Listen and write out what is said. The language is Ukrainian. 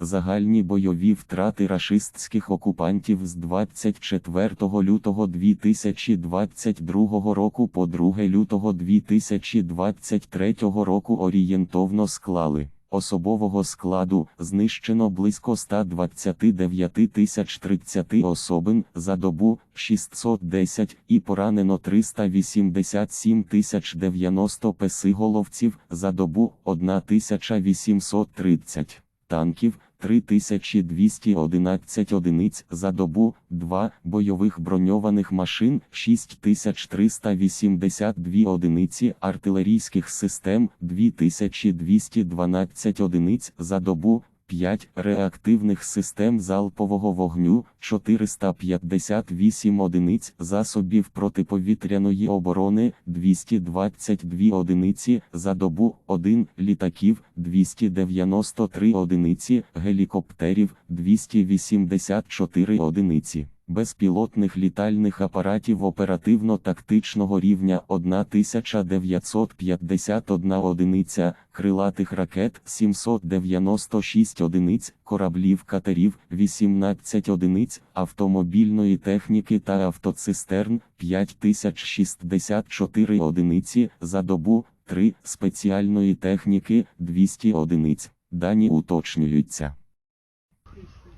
Загальні бойові втрати рашистських окупантів з 24 лютого 2022 року по 2 лютого 2023 року орієнтовно склали. Особового складу знищено близько 129 тисяч 30 особин за добу 610 і поранено 387 тисяч 90 песиголовців за добу 1830 танків 3211 одиниць за добу, 2 бойових броньованих машин 6382 одиниці артилерійських систем 2212 одиниць за добу, 5 реактивних систем залпового вогню 458 одиниць засобів протиповітряної оборони 222 одиниці за добу 1 літаків 293 одиниці гелікоптерів 284 одиниці. Безпілотних літальних апаратів оперативно-тактичного рівня 1951 одиниця, крилатих ракет 796 одиниць, кораблів катерів 18 одиниць, автомобільної техніки та автоцистерн 5064 одиниці за добу, 3 спеціальної техніки 200 одиниць. Дані уточнюються.